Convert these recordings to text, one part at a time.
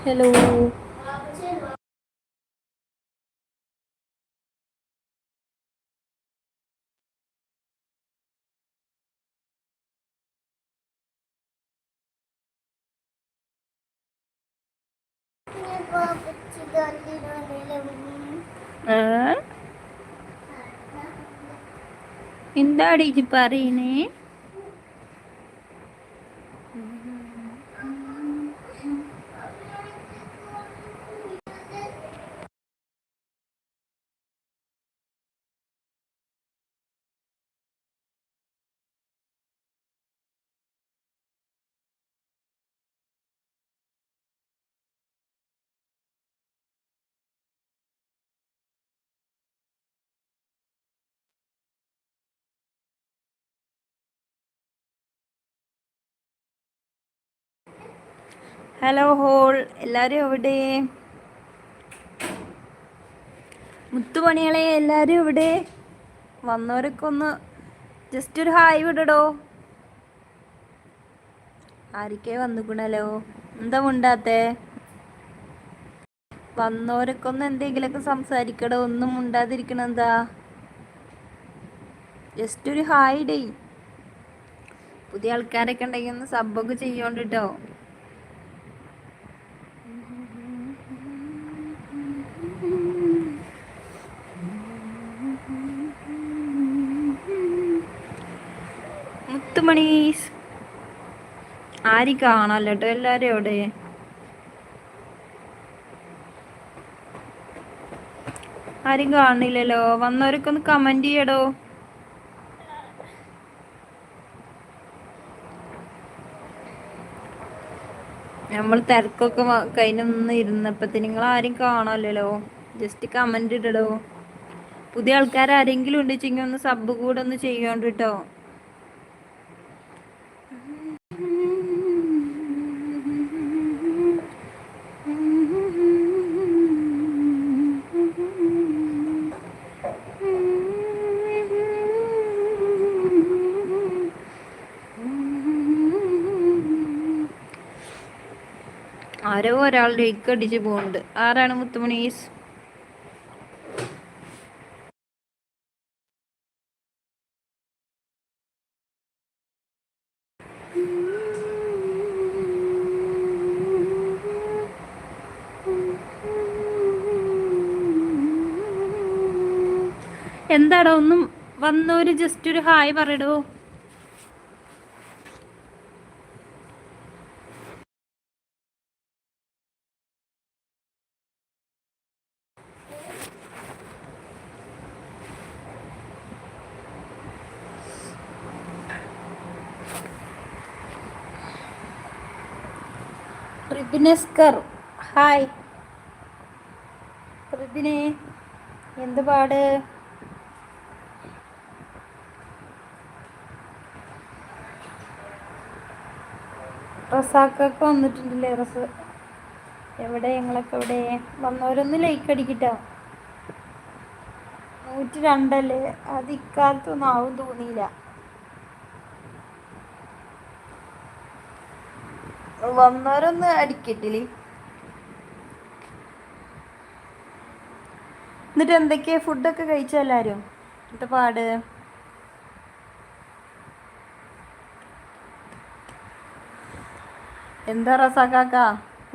Hello എന്താടി ഇജ്ജ് പറയണേ ഹലോ ഹോൾ എല്ലാവരും എവിടെ? മുത്തുപണികളെ എല്ലാവരും എവിടെ? വന്നവരൊക്കെ ഒന്ന് ജസ്റ്റ് ഒരു ഹായ് വിടടോ. ആരിക്കേ വന്നിക്കണല്ലോ? എന്താ മുണ്ടാത്തേ? വന്നവരൊക്കെ ഒന്ന് എന്തെങ്കിലുമൊക്കെ സംസാരിക്കടോ. ഒന്നും മുണ്ടാതിരിക്കണ എന്താ? ജസ്റ്റ് ഒരു ഹായ് ഡേ പുതിയ ആൾക്കാരൊക്കെ ഉണ്ടെങ്കിൽ ഒന്ന് സബ്ബൊക്കെ ചെയ്യോണ്ടിട്ടോ മുത്തുമണീസ് ആരും കാണാല്ലോ? കേട്ടോ എല്ലാരും എവിടെ? ആരും കാണില്ലല്ലോ. വന്നവരൊക്കെ ഒന്ന് കമന്റ് ചെയ്യടോ. നമ്മൾ തിരക്കൊക്കെ കഴിഞ്ഞൊന്ന് ഇരുന്നപ്പത്തിന് നിങ്ങൾ ആരും കാണാമല്ലോ ജസ്റ്റ് കമന്റ് ഇടടോ. പുതിയ ആൾക്കാർ ആരെങ്കിലും ഉണ്ടെച്ചെങ്കിൽ ഒന്ന് സബ് കൂടെ ഒന്ന് ചെയ്യണ്ടിട്ടോ. ആരോ ഒരാളുടെ ലേക്ക് അടിച്ച് പോകുന്നുണ്ട്. ആരാണ് മുത്തുമണീസ്? എന്താടോ ഒന്നും വന്നൊരു ജസ്റ്റ് ഒരു ഹായ് പറയടോ. റിബിനെസ്കർ ഹായ്. പ്രതിനെ എന്ത് പാട്? റസാക്കൊക്കെ വന്നിട്ടുണ്ടല്ലേ റസ് എവിടെ ഞങ്ങളൊക്കെ എവിടെ? വന്നവരൊന്ന് ലൈക്ക് അടിക്കട്ടോ. നൂറ്റി രണ്ടല്ലേ അത് ഇക്കാലത്തൊന്നും ആവും തോന്നിയില്ല. വന്നവരൊന്ന് അടിക്കട്ടില്ലേ എന്നിട്ട് എന്തൊക്കെയാ ഫുഡൊക്കെ കഴിച്ചോ എല്ലാരും? എന്നിട്ട് പാട്? എന്താ റസാക്കാക്ക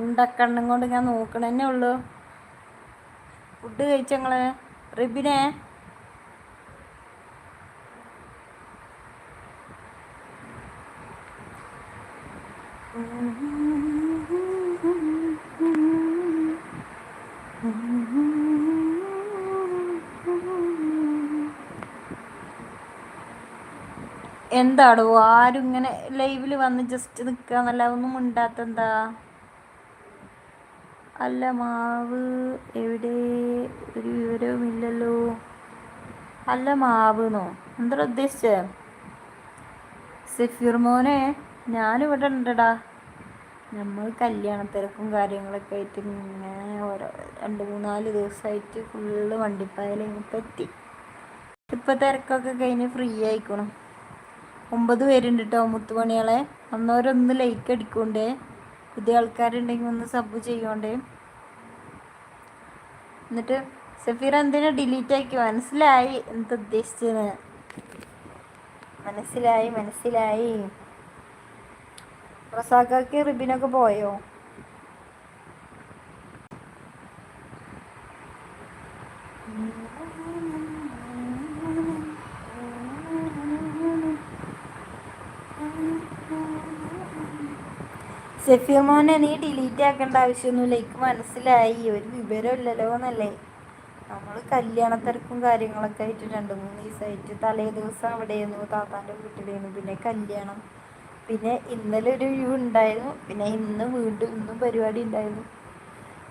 ഉണ്ടക്കണ്ണും കൊണ്ട് ഞാൻ നോക്കണന്നെ ഉള്ളു. ഫുഡ് കഴിച്ചങ്ങൾ റിബിനെ? എന്താടോ? ആരും ഇങ്ങനെ ലൈവിൽ വന്ന് ജസ്റ്റ് നിൽക്കാന്നല്ല ഒന്നും ഉണ്ടാത്ത എന്താ അല്ല മാവ് എവിടെ? ഒരു വിവരവുമില്ലല്ലോ. അല്ല മാവ് എന്നോ എന്താ ഉദ്ദേശിച്ചേ? സഫീർ മോനെ ഞാനിവിടെ ഉണ്ടടാ. നമ്മൾ കല്യാണ തിരക്കും കാര്യങ്ങളൊക്കെ ആയിട്ട് ഇങ്ങനെ ഓരോ രണ്ട് മൂന്നാൽ ദിവസമായിട്ട് ഫുള്ള് വണ്ടിപ്പായാലും പറ്റി. ഇപ്പം തിരക്കൊക്കെ കഴിഞ്ഞ് ഫ്രീ ആയിക്കണം. ഒമ്പത് പേരുണ്ട് കേട്ടോ മുത്തുപണികളെ അന്നവരൊന്ന് ലൈക്ക് അടിക്കൊണ്ട്. പുതിയ ആൾക്കാരുണ്ടെങ്കിൽ ഒന്ന് സബ് ചെയ്യോണ്ടേ. എന്നിട്ട് സഫീർ എന്തിനാ ഡിലീറ്റ് ആക്കി? മനസ്സിലായി. എന്ത് ഉദ്ദേശിച്ചത് മനസ്സിലായി മനസ്സിലായി. റസാഖാക്ക് റിബിനൊക്കെ പോയോ? സഫിയ മോനെ നീ ഡിലീറ്റ് ആക്കേണ്ട ആവശ്യമൊന്നുമില്ല എനിക്ക് മനസ്സിലായി. ഒരു വിവരമില്ലല്ലോ എന്നല്ലേ? നമ്മൾ കല്യാണത്തിരക്കും കാര്യങ്ങളൊക്കെ ആയിട്ട് രണ്ട് മൂന്ന് ദിവസമായിട്ട് തലേ ദിവസം അവിടെയായിരുന്നു. താത്താന്റെ വീട്ടിലായിരുന്നു. പിന്നെ കല്യാണം. പിന്നെ ഇന്നലെ ഒരു വ്യൂ ഉണ്ടായിരുന്നു. പിന്നെ ഇന്ന് വീണ്ടും ഇന്നും പരിപാടി ഉണ്ടായിരുന്നു.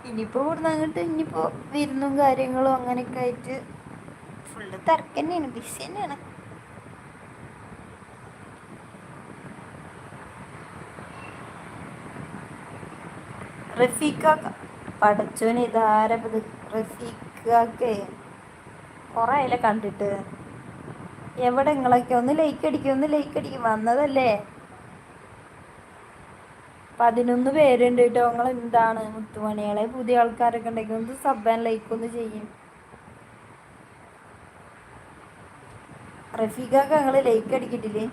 ഇനിയിപ്പോൾ ഇവിടുന്ന് അങ്ങോട്ട് ഇനിയിപ്പോൾ വിരുന്നും കാര്യങ്ങളും അങ്ങനെയൊക്കെ ആയിട്ട് ഫുള്ള് തിരക്ക് തന്നെയാണ്. ബിസി തന്നെയാണ്. റഫീഖ പടച്ചോന് ഇതാരപ്പത് റഫീഖെ കുറേ അതിലെ കണ്ടിട്ട്. എവിടെ നിങ്ങളൊക്കെ ഒന്ന് ലൈക്ക് അടിക്കും ഒന്ന് ലൈക്ക് അടിക്കും. വന്നതല്ലേ? പതിനൊന്ന് പേരുണ്ട് കേട്ടോ നിങ്ങൾ എന്താണ്? മുത്തുമണികളെ പുതിയ ആൾക്കാരൊക്കെ ഉണ്ടെങ്കിൽ ഒന്ന് സബ് ആൻഡ് ലൈക്ക് ഒന്ന് ചെയ്യും. റഫീഖൊക്കെ നിങ്ങൾ ലൈക്ക് അടിക്കിട്ടില്ലേ?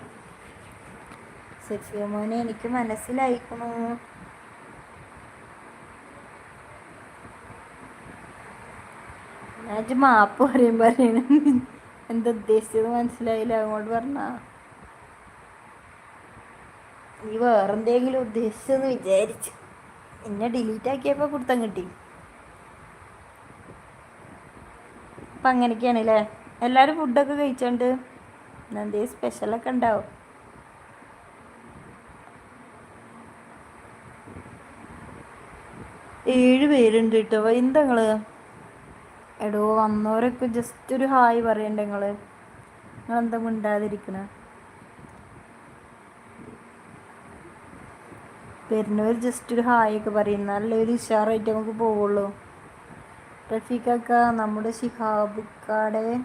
സഫിയമോനെ എനിക്ക് മനസ്സിലായിക്കണു. ഞാൻ മാപ്പ് പറയും പറയണ എന്താ ഉദ്ദേശിച്ചത് മനസ്സിലായില്ല അങ്ങോട്ട് പറഞ്ഞ. നീ വേറെന്തെങ്കിലും ഉദ്ദേശിച്ചെന്ന് വിചാരിച്ചു എന്നെ ഡിലീറ്റ് ആക്കിയപ്പോൾ കൊടുത്താൻ കിട്ടി. അപ്പം അങ്ങനെയൊക്കെയാണ് അല്ലേ എല്ലാവരും ഫുഡൊക്കെ കഴിച്ചോണ്ട്? എന്തേ സ്പെഷ്യലൊക്കെ ഉണ്ടാവും ഏഴ് പേരുണ്ട് കേട്ടോ. എന്താ നിങ്ങൾ? എടോ വന്നവരൊക്കെ ജസ്റ്റ് ഒരു ഹായ് പറയണ്ട നിങ്ങൾ. നിങ്ങളെന്താ മിണ്ടാതിരിക്കണ? വരുന്നവർ ജസ്റ്റ് ഒരു ഹായ് ഒക്കെ പറയും. നല്ല ഒരു ഉഷാറായിട്ട് നമുക്ക് പോവുള്ളൂ. റഫീഖക്ക നമ്മുടെ ഷിഹാബുക്കാടെ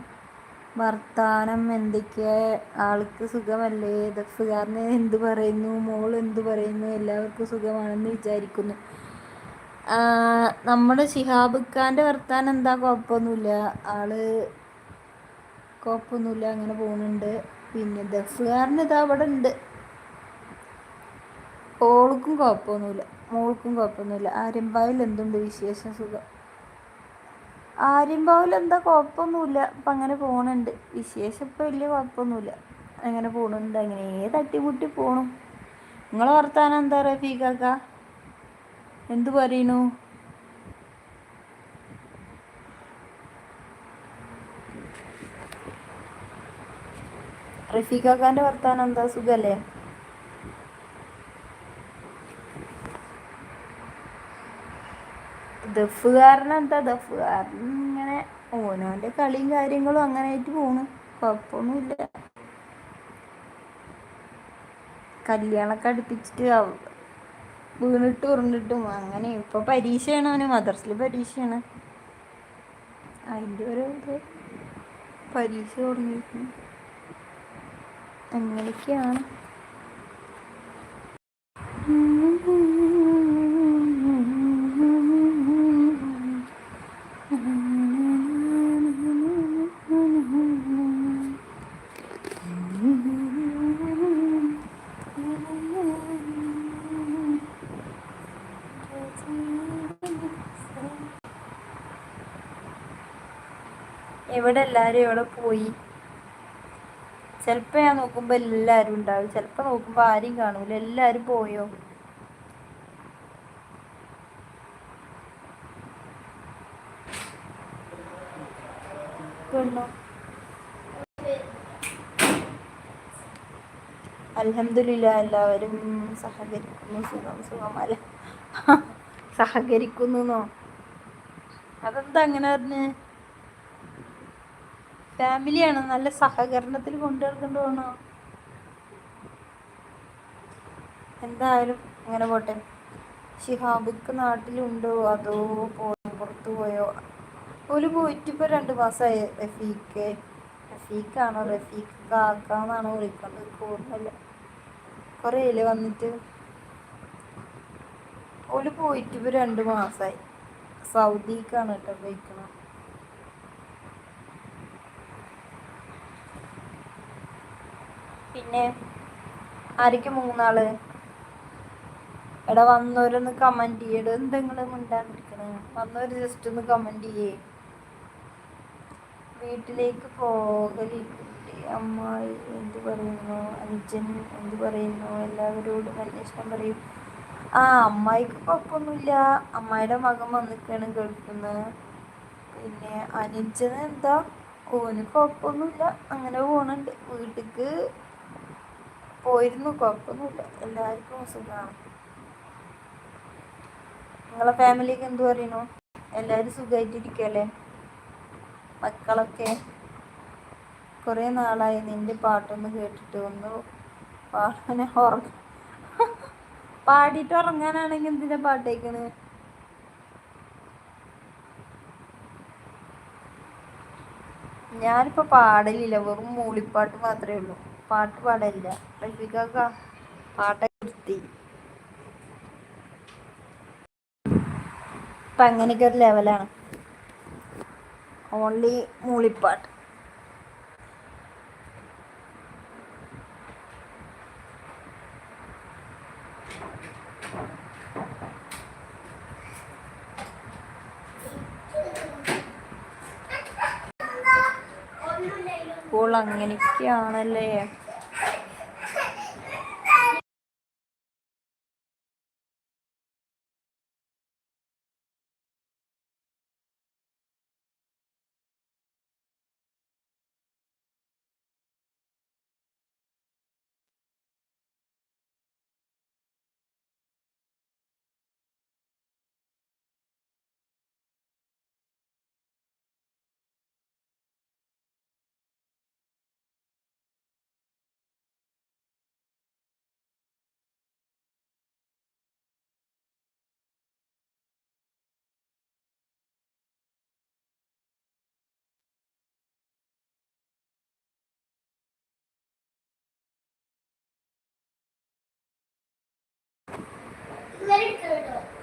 വർത്താനം എന്തൊക്കെയാ? ആൾക്ക് സുഖമല്ലേ? ദഫുകാരന് എന്ത് പറയുന്നു? മോൾ എന്ത് പറയുന്നു? എല്ലാവർക്കും സുഖമാണെന്ന് വിചാരിക്കുന്നു. നമ്മുടെ ശിഹാബ് ഖാന്റെ വർത്താനം എന്താ? കുഴപ്പമൊന്നുമില്ല. ആൾ കുഴപ്പമൊന്നുമില്ല അങ്ങനെ പോകുന്നുണ്ട് പിന്നെ ദഫുകാരൻ ഇതാ അവിടെ ഉണ്ട്. ഓൾക്കും കുഴപ്പമൊന്നുമില്ല. മോൾക്കും കുഴപ്പമൊന്നുമില്ല. ആര്യമ്പാവിൽ എന്തുണ്ട് വിശേഷം? സുഖം. ആര്യമ്പാവിൽ എന്താ കുഴപ്പമൊന്നുമില്ല. അപ്പം അങ്ങനെ പോകണുണ്ട് വിശേഷം ഇപ്പം വലിയ കുഴപ്പമൊന്നുമില്ല. അങ്ങനെ പോകണുണ്ട് അങ്ങനെ തട്ടിമുട്ടി പോകണം നിങ്ങളെ വർത്താനം എന്താ റഫീഖാക്ക? എന്തു പറയുന്നു റഫീഖാക്കാന്റെ വർത്താനം എന്താ? സുഖല്ലേ? ദഫുകാരൻ എന്താ? ദഫുകാരൻ ഇങ്ങനെ ഓനോന്റെ കളിയും കാര്യങ്ങളും അങ്ങനെ ആയിട്ട് പോണു. കുഴപ്പമൊന്നുമില്ല കല്യാണമൊക്കെ അടുപ്പിച്ചിട്ട് വീണിട്ട് ഉറിഞ്ഞിട്ടും അങ്ങനെ ഇപ്പൊ പരീക്ഷയാണ് അവന് മദർസിൽ പരീക്ഷയാണ്. അതിന്റെ ഒരു പരീക്ഷ തുടങ്ങിയിരിക്കുന്നു. അങ്ങനെയൊക്കെയാണ്. എല്ലാവരും പോയി. ചിലപ്പോൾ ഞാൻ നോക്കുമ്പോൾ എല്ലാവരും ഉണ്ടാവും. ചിലപ്പോൾ നോക്കുമ്പോൾ ആരും കാണൂല. എല്ലാവരും പോയോ? അലഹമില്ല എല്ലാവരും സഹകരിക്കുന്നു. സുഖം സുഖമല്ല? സഹകരിക്കുന്നു അതെന്താ അങ്ങനെ പറഞ്ഞ്? ഫാമിലിയാണ്. നല്ല സഹകരണത്തിൽ കൊണ്ടുനടക്കേണ്ടി പോകണോ എന്തായാലും അങ്ങനെ പോട്ടെ. ഷിഹാബിക്ക് നാട്ടിലുണ്ടോ? അതോ പോയി? പുറത്തു പോയോ? ഓൽ പോയിട്ട് ഇപ്പോൾ രണ്ട് മാസമായി റഫീഖ്. റഫീഖാണോ? റഫീഖ് കാക്കാന്നാണോ വിളിക്കുന്നത് ഓർമ്മയില്ല. കുറേ ഇല വന്നിട്ട്. ഒരു പോയിട്ട് ഇപ്പൊ രണ്ട് മാസായി. സൗദിക്കാണ് കേട്ടോ പോയിക്കണത്. പിന്നെ ആരൊക്കെ മൂന്നാൾ? എടാ വന്നവരൊന്ന് കമന്റ് ചെയ്യട് എന്തെങ്കിലും മിണ്ടാണ്ടിരിക്കണേ വന്നവര് ജസ്റ്റ് ഒന്ന് കമന്റ് ചെയ്യേ. വീട്ടിലേക്ക് പോകലി അമ്മായി എന്ത് പറയുന്നു? അനുജൻ എന്ത് പറയുന്നു? എല്ലാവരോടും അന്വേഷണം പറയും. ആ അമ്മായിക്ക് കുഴപ്പമൊന്നുമില്ല. അമ്മായിയുടെ മകൻ വന്നിക്കാണ് കേൾക്കുന്നത് പിന്നെ അനുജന് എന്താ? ഓന് കുഴപ്പമൊന്നുമില്ല. അങ്ങനെ പോണുണ്ട്. വീട്ടിക്ക് പോയിരുന്നു കുഴപ്പമൊന്നുമില്ല എല്ലാവർക്കും സുഖമാണ്. നിങ്ങളെ ഫാമിലിക്ക് എന്തു പറയുന്നു? എല്ലാവരും സുഖമായിട്ടിരിക്കല്ലേ മക്കളൊക്കെ കുറേ നാളായി നിന്റെ പാട്ടൊന്ന് കേട്ടിട്ട് ഒന്ന് പാടാനെ ഉറങ്ങ. പാടിയിട്ട് ഉറങ്ങാനാണെങ്കിൽ എന്തിനാ പാട്ടേക്കണ്? ഞാനിപ്പോ പാടലില്ല വെറും മൂളിപ്പാട്ട് മാത്രമേ ഉള്ളൂ. പാട്ട് പാടില്ല റഫിക്കാക്ക പാട്ടൊക്കെ നിർത്തി. ഇപ്പൊ അങ്ങനെയൊക്കെ ഒരു ലെവലാണ് ഓൺലി മൂളിപ്പാട്ട്. ഇപ്പോൾ അങ്ങനെയൊക്കെയാണല്ലേ?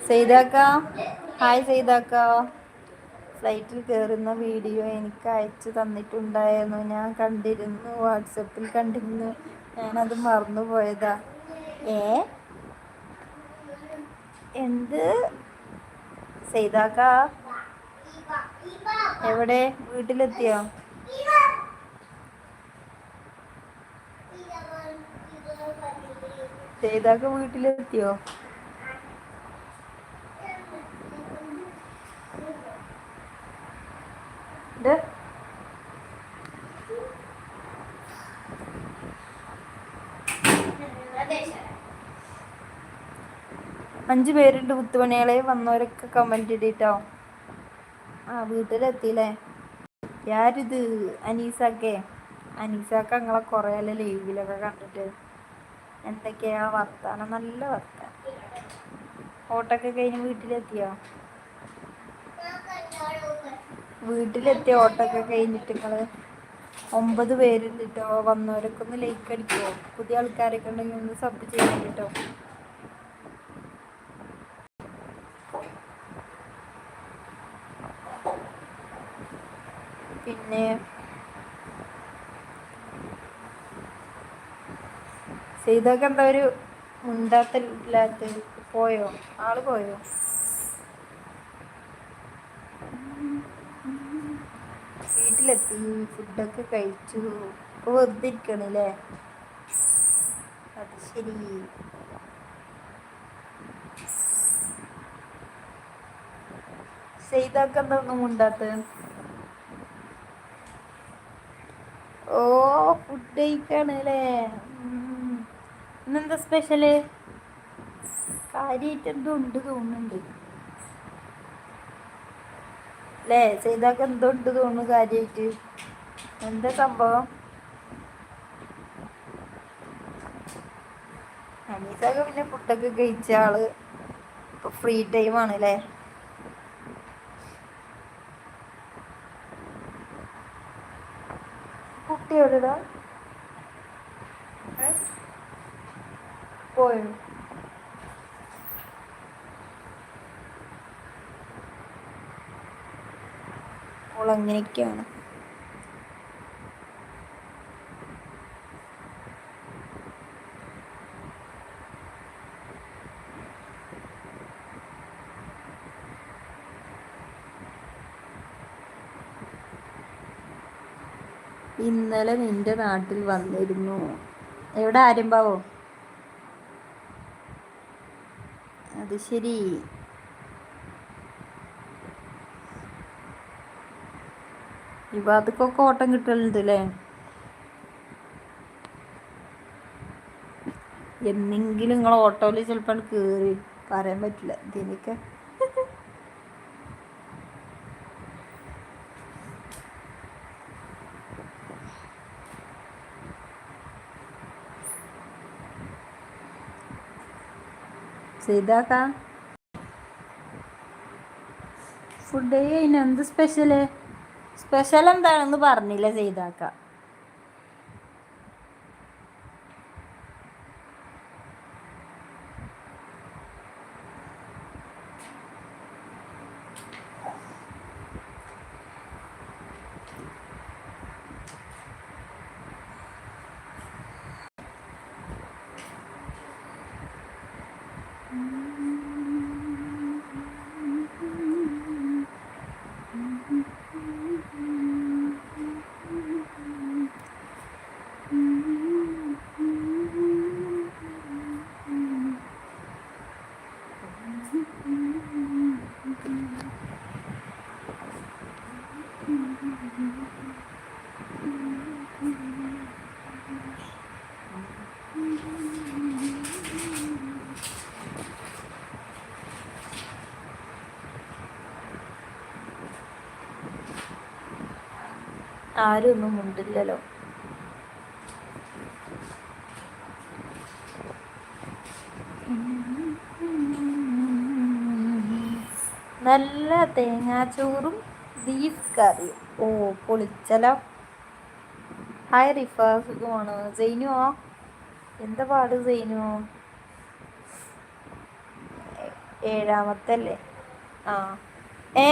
സെയ്താക്ക ഹായ് സെയ്താക്ക ഫ്ലൈറ്റിൽ കയറുന്ന വീഡിയോ എനിക്ക് അയച്ചു തന്നിട്ടുണ്ടായിരുന്നു. ഞാൻ കണ്ടിരുന്നു വാട്സപ്പിൽ കണ്ടിരുന്നു. ഞാനത് മറന്നുപോയതാ. ഏ? എന്ത്? സെയ്താക്ക എവിടെ? വീട്ടിലെത്തിയോ? സെയ്താക്ക വീട്ടിലെത്തിയോ? ഇത് അഞ്ചു പേരുണ്ട് മുത്തുമണികളെ. വന്നവരൊക്കെ കമന്റ് ഇടിട്ടോ. ആ വീട്ടിലെത്തിയില്ലേ? ഞാനിത് അനീസാക്കെ. അനീസാക്ക നിങ്ങളെ കുറേ ലീവിലൊക്കെ കണ്ടിട്ട്. എന്തൊക്കെയാ വർത്താനം? നല്ല വർത്താനം. ഓട്ടൊക്കെ കഴിഞ്ഞ് വീട്ടിലെത്തിയോ? വീട്ടിലെത്തിയ ഓട്ടോ ഒക്കെ കഴിഞ്ഞിട്ട് നിങ്ങൾ ഒമ്പത് പേരുണ്ട് കേട്ടോ വന്നവരൊക്കെ ഒന്ന് ലൈക്ക് അടിക്കുമോ പുതിയ ആൾക്കാരൊക്കെ ഉണ്ടെങ്കിൽ ഒന്ന് സബ് ചെയ്യാൻ കേട്ടോ. പിന്നെ ചെയ്തൊക്കെ എന്താ ഒരു മുണ്ടാത്തില്ലാത്ത പോയോ? ആൾ പോയോ? വീട്ടിലെത്തി. ഫുഡൊക്കെ കഴിച്ചു. ഇപ്പൊ വെറുതെ ഇരിക്കണല്ലേ? അത് ശരി. ചെയ്തൊക്കെ എന്താ ഒന്നും മുണ്ടാത്ത? ഓ ഫുഡ് കഴിക്കാണ് ഇന്നെന്താ സ്പെഷ്യൽ കാര്യമായിട്ട് എന്തോ ഉണ്ട് തോന്നുന്നുണ്ട്. അല്ലേ? ചെയ്താക്ക് എന്തോ ഉണ്ട് തോന്നുന്നു കാര്യമായിട്ട് എന്താ സംഭവം? അനീസൊക്കെ പിന്നെ ഫുഡൊക്കെ കഴിച്ച ആൾ ഇപ്പൊ ഫ്രീ ടൈം ആണ് അല്ലേ? കുട്ടി പോയോ അപ്പോൾ അങ്ങനെയൊക്കെയാണ്. ഇന്നലെ നിന്റെ നാട്ടിൽ വന്നിരുന്നു. എവിടെ ആര്യമ്പാവോ? അത് ശരി. ഈ ഭാഗത്തേക്കൊക്കെ ഓട്ടം കിട്ടലുണ്ട് അല്ലേ എന്നെങ്കിലും നിങ്ങൾ ഓട്ടോയിൽ ചിലപ്പോൾ കയറി പറയാൻ പറ്റില്ല. ഇതിനൊക്കെ ചെയ്താക്കാം? ഫുഡ് എന്ത് സ്പെഷ്യൽ സ്പെഷ്യൽ എന്താണെന്ന് പറഞ്ഞില്ല ചെയ്താക്ക ആരും ഒന്നും മുണ്ടില്ലല്ലോ. നല്ല തേങ്ങാച്ചോറും ബീഫ് കറിയും. ഓ പൊളിച്ചലോ. ഹായ് റിഫ സുഖമാണ്? സൈനുവോ? എന്താ പാട് സൈനുവോ ഏഴാമത്തെ അല്ലേ ആ. ഏ?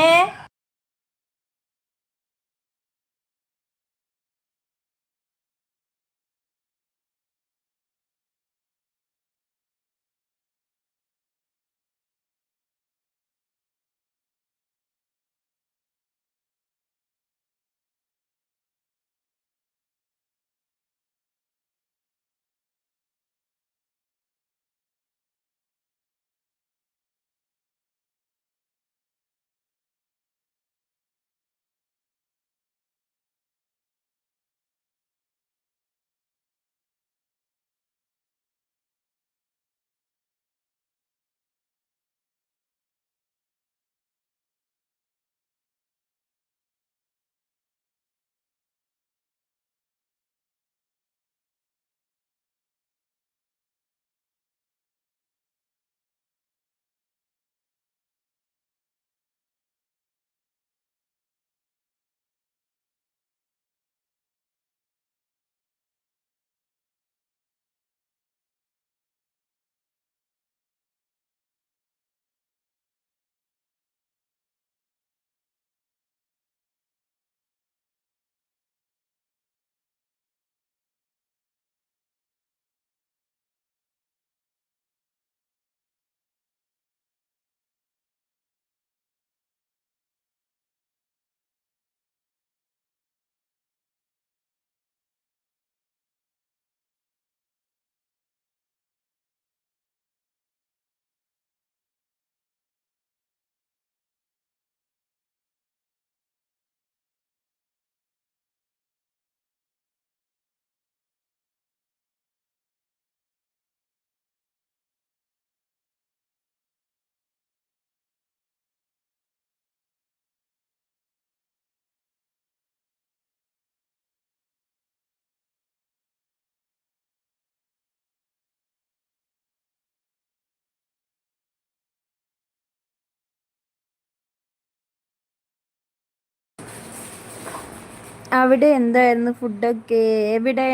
അവിടെ എന്തായിരുന്നു ഫുഡൊക്കെ എവിടെ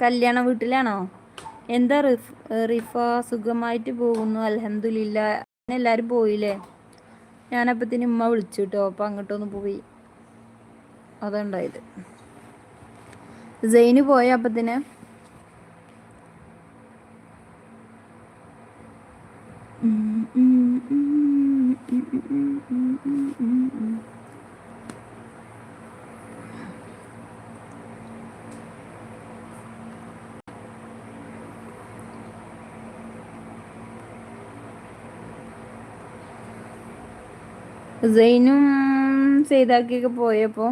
കല്യാണ വീട്ടിലാണോ എന്താ റിഫ് റിഫ സുഖമായിട്ട് പോകുന്നു അലഹമില്ല എല്ലാവരും പോയില്ലേ ഞാനപ്പത്തിന് ഉമ്മ വിളിച്ചു കേട്ടോ അപ്പം അങ്ങോട്ടൊന്ന് പോയി അതുണ്ടായത് സെയിന് പോയ അപ്പത്തിന് സെയിനും സെയ്താക്കിയൊക്കെ പോയപ്പോൾ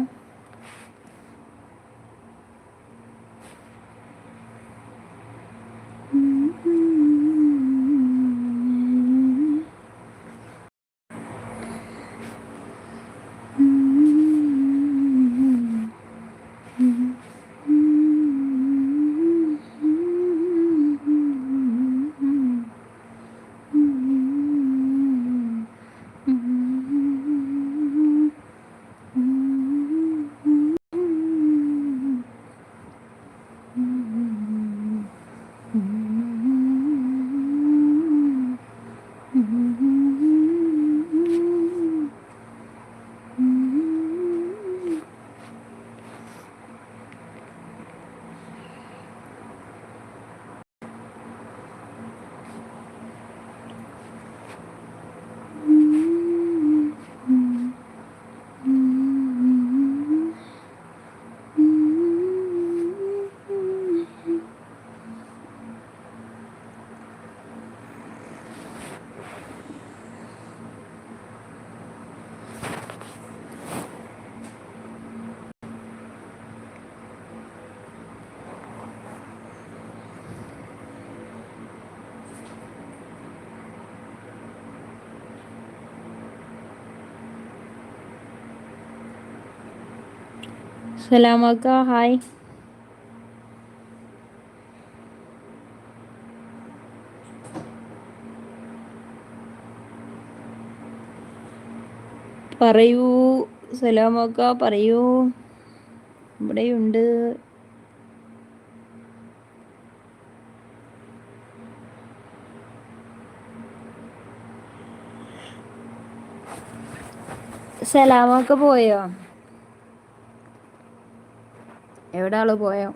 സലാമക്ക ഹായ് പറയൂ. സലാമക്ക പറയൂ. ഇവിടെയുണ്ട്. സലാമൊക്കെ പോയോ? എവിടെ ആൾ പോയോ?